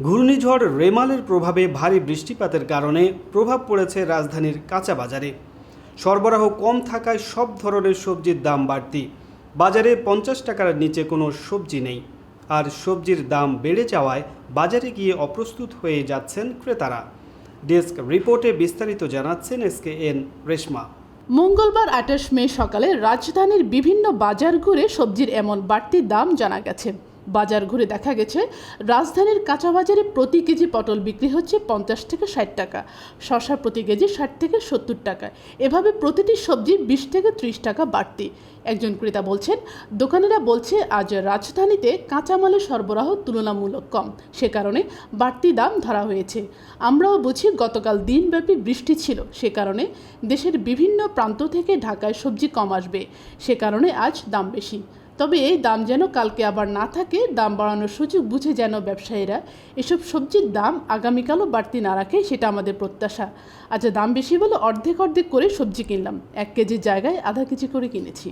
ঘূর্ণিঝড় রেমালের প্রভাবে ভারী বৃষ্টিপাতের কারণে প্রভাব পড়েছে রাজধানীর কাঁচা বাজারে। সরবরাহ কম থাকায় সব ধরনের সবজির দাম বাড়তি। বাজারে পঞ্চাশ টাকার নিচে কোনো সবজি নেই। আর সবজির দাম বেড়ে যাওয়ায় বাজারে গিয়ে অপ্রস্তুত হয়ে যাচ্ছেন ক্রেতারা। ডেস্ক রিপোর্টে বিস্তারিত জানাচ্ছেন এস কে এন রেশমা। মঙ্গলবার আঠাশ মে সকালে রাজধানীর বিভিন্ন বাজার ঘুরে সবজির এমন বাড়তি দাম জানা গেছে। বাজার ঘুরে দেখা গেছে, রাজধানীর কাঁচা বাজারে প্রতি কেজি পটল বিক্রি হচ্ছে পঞ্চাশ থেকে ষাট টাকা শসা প্রতি কেজি ষাট থেকে সত্তর টাকা। এভাবে প্রতিটি সবজি বিশ থেকে ত্রিশ টাকা বাড়তি। একজন ক্রেতা বলছেন, দোকানিরা বলছে, আজ রাজধানীতে কাঁচামালের সরবরাহ তুলনামূলক কম। সে কারণে বাড়তি দাম ধরা হয়েছে। আমরাও বুঝি গতকাল দিনব্যাপী বৃষ্টি ছিল। সে কারণে দেশের বিভিন্ন প্রান্ত থেকে ঢাকায় সবজি কম আসবে। সে কারণে আজ দাম বেশি। তবে এই দাম যেন কালকে আবার না থাকে, দাম বাড়ানোর সুযোগ বুঝে যেন ব্যবসায়ীরা। এসব সবজির দাম আগামীকালও বাড়তি না রাখে সেটা আমাদের প্রত্যাশা। আচ্ছা দাম বেশি বলে অর্ধেক অর্ধেক করে সবজি কিনলাম। এক কেজির জায়গায় আধা কেজি করে কিনেছি।